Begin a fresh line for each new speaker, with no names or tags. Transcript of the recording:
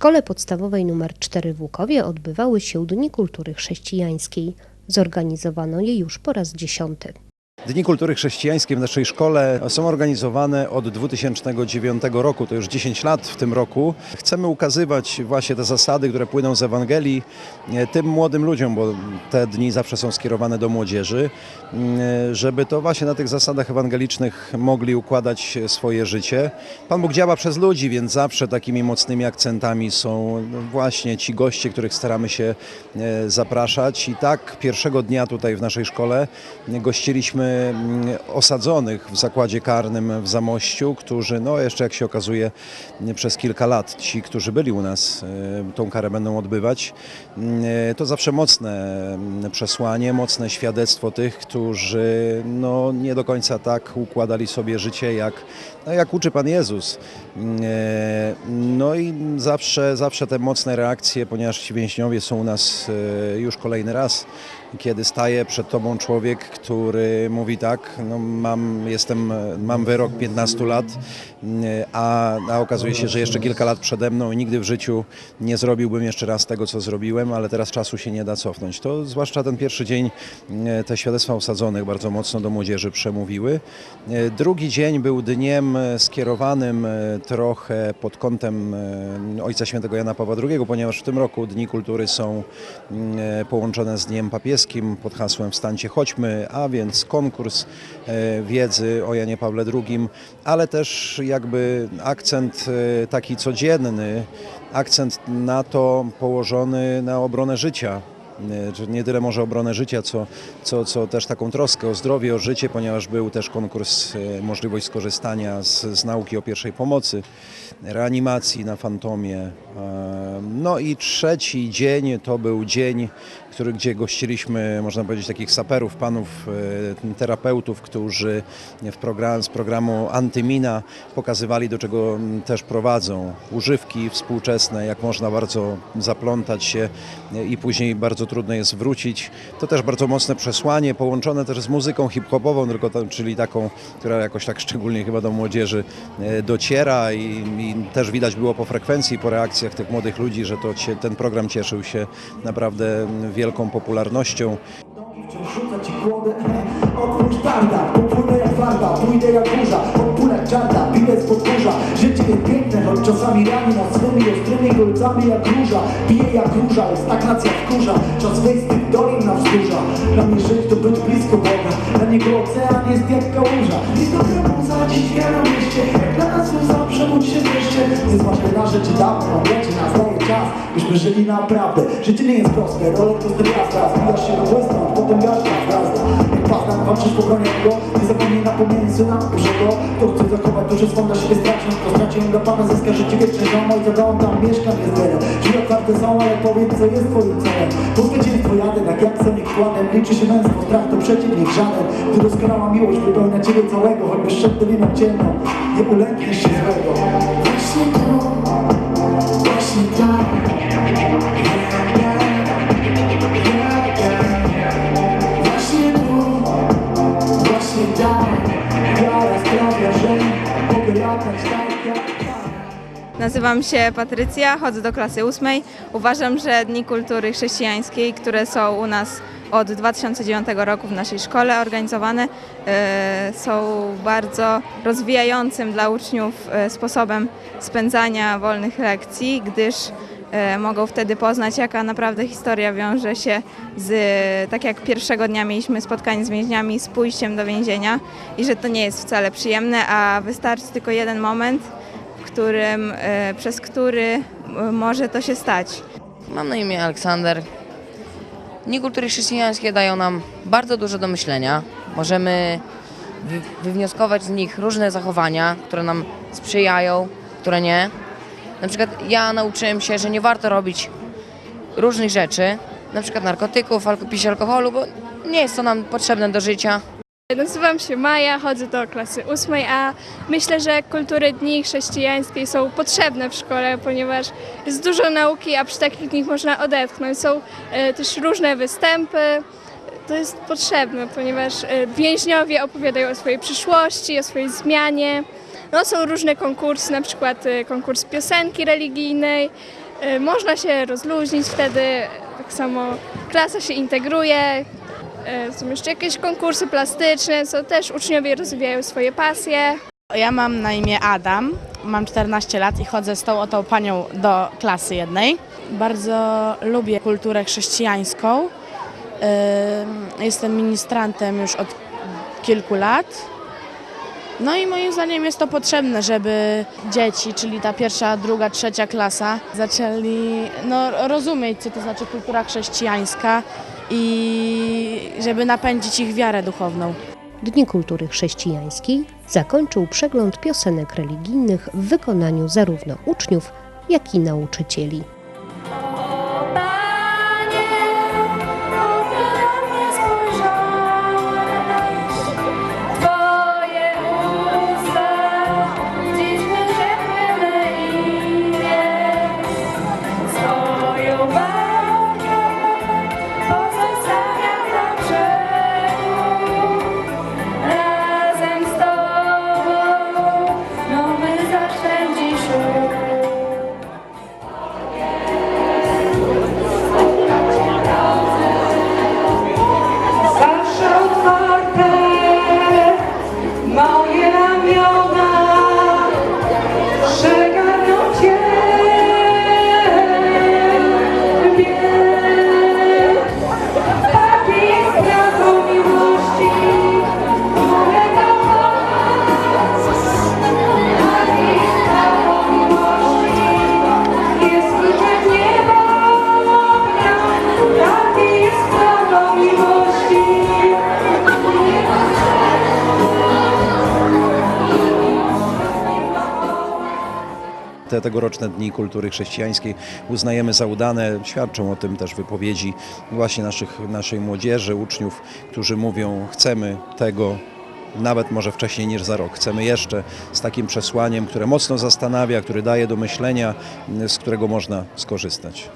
szkole podstawowej nr 4 w Łukowie odbywały się Dni Kultury Chrześcijańskiej. Zorganizowano je już po raz dziesiąty.
Dni Kultury Chrześcijańskiej w naszej szkole są organizowane od 2009 roku, to już 10 lat w tym roku. Chcemy ukazywać właśnie te zasady, które płyną z Ewangelii e, tym młodym ludziom, bo te dni zawsze są skierowane do młodzieży, e, żeby to właśnie na tych zasadach ewangelicznych mogli układać swoje życie. Pan Bóg działa przez ludzi, więc zawsze takimi mocnymi akcentami są właśnie ci goście, których staramy się e, zapraszać. I tak pierwszego dnia tutaj w naszej szkole gościliśmy mm, osadzonych w zakładzie karnym w Zamościu, którzy, no jeszcze jak się okazuje, przez kilka lat, ci, którzy byli u nas, e, tą karę będą odbywać. E, To zawsze mocne mm, przesłanie, mocne świadectwo tych, którzy no, nie do końca tak układali sobie życie, jak, no, jak uczy Pan Jezus. Mm, e, No i zawsze, zawsze te mocne reakcje, ponieważ ci więźniowie są u nas już kolejny raz, kiedy staje przed tobą człowiek, który mówi tak, no mam, jestem, mam wyrok 15 lat, mm, a, a okazuje się, że jeszcze kilka lat przede mną i nigdy w życiu nie zrobiłbym jeszcze raz tego, co zrobiłem, ale teraz czasu się nie da cofnąć. To zwłaszcza ten pierwszy dzień mm, te świadectwa osadzonych bardzo mocno do młodzieży przemówiły. E, Drugi dzień był dniem e, skierowanym e, trochę pod kątem Ojca Świętego Jana Pawła II, ponieważ w tym roku Dni Kultury są mm, połączone z Dniem Pod hasłem Wstańcie chodźmy, a więc konkurs e, wiedzy o Janie Pawle II, ale też jakby akcent e, taki codzienny, akcent na to położony na obronę życia. Nie, że nie tyle może obronę życia, co, co, co też taką troskę o zdrowie, o życie, ponieważ był też konkurs, e, możliwość skorzystania z, z nauki o pierwszej pomocy, reanimacji na fantomie. E, No i trzeci dzień to był dzień, który, gdzie gościliśmy, można powiedzieć, takich saperów, panów e, terapeutów, którzy w program, z programu Antymina pokazywali, do czego też prowadzą używki współczesne, jak można bardzo zaplątać się e, i później bardzo trudno jest wrócić. To też bardzo mocne przesłanie, połączone też z muzyką hip-hopową, tylko tam, czyli taką, która jakoś tak szczególnie chyba do młodzieży e, dociera i, i też widać było po frekwencji, po reakcjach tych młodych ludzi, że to, ten program cieszył się naprawdę wielką popularnością.
Wciąż rzuca ci popłynę jak Pójdę jak burza, Bilet z podwórza, życie jest piękne Choć czasami rani nas swymi ostrymi kolcami jak róża Piję jak róża, jest stagnacja wkurza. Czas wyjść z tych na wzgórza. Dla mnie żyć to być blisko Boga. Dla niego ocean jest jak kałuża I dobra muza dziś wiara mieście. Jak dla nas łza przebudź się wreszcie. Zważaj na rzeczy dawne, on leci nas daje czas Byśmy żyli naprawdę. Życie nie jest proste, rolek to zdrowia Zbijasz się do błysnąć, potem gaszka wzrasta Jak pasem walczysz po bronię go Nie zapomnij napomnieć syna Bożego Kto chce zachować duszę swą dla siebie stracić To stracił dla Pana zyska życie wieczne Żona ojca dał tam mieszkam jest wiele Drzwi otwarte są, ale powiedz co jest twoim celem. Po zwycięstwo jadę, tak jak sobie kładem. Liczy się męstwo, strach to przeciwnik żaden. Gdy doskonała miłość wypełnia ciebie całego Choćbyś szedł doliną ciemną Nie ulękniesz się złego
Właśnie tu, właśnie tak
Nazywam się Patrycja, chodzę do klasy ósmej. Uważam, że Dni Kultury Chrześcijańskiej, które są u nas od 2009 roku w naszej szkole organizowane, e, są bardzo rozwijającym dla uczniów e, sposobem spędzania wolnych lekcji, gdyż e, mogą wtedy poznać, jaka naprawdę historia wiąże się z, tak jak pierwszego dnia mieliśmy spotkanie z więźniami, z pójściem do więzienia i że to nie jest wcale przyjemne, a wystarczy tylko jeden moment, którym, e, przez który e, może to się stać.
Mam na imię Aleksander. Dni kultury chrześcijańskie dają nam bardzo dużo do myślenia. Możemy wy- wywnioskować z nich różne zachowania, które nam sprzyjają, które nie. Na przykład ja nauczyłem się, że nie warto robić różnych rzeczy, na przykład narkotyków, alko- pić alkoholu, bo nie jest to nam potrzebne do życia.
Nazywam się Maja, chodzę do klasy ósmej, a myślę, że kultury dni chrześcijańskiej są potrzebne w szkole, ponieważ jest dużo nauki, a przy takich dniach można odetchnąć. Są e, też różne występy. To jest potrzebne, ponieważ e, więźniowie opowiadają o swojej przyszłości, o swojej zmianie. No, są różne konkursy, na przykład e, konkurs piosenki religijnej, można się rozluźnić wtedy, tak samo klasa się integruje, są jeszcze jakieś konkursy plastyczne, co też uczniowie rozwijają swoje pasje.
Ja mam na imię Adam, mam 14 lat i chodzę z tą oto panią do klasy jednej. Bardzo lubię kulturę chrześcijańską. Ym, Jestem ministrantem już od kilku lat. No i moim zdaniem jest to potrzebne, żeby dzieci, czyli ta pierwsza, druga, trzecia klasa, zaczęli no, rozumieć, co to znaczy kultura chrześcijańska i żeby napędzić ich wiarę duchowną.
Dni Kultury Chrześcijańskiej zakończył przegląd piosenek religijnych w wykonaniu zarówno uczniów, jak i nauczycieli.
Te tegoroczne Dni Kultury Chrześcijańskiej uznajemy za udane. Świadczą o tym też wypowiedzi właśnie naszych, naszej młodzieży, uczniów, którzy mówią, chcemy tego nawet może wcześniej niż za rok. Chcemy jeszcze z takim przesłaniem, które mocno zastanawia, które daje do myślenia, z którego można skorzystać.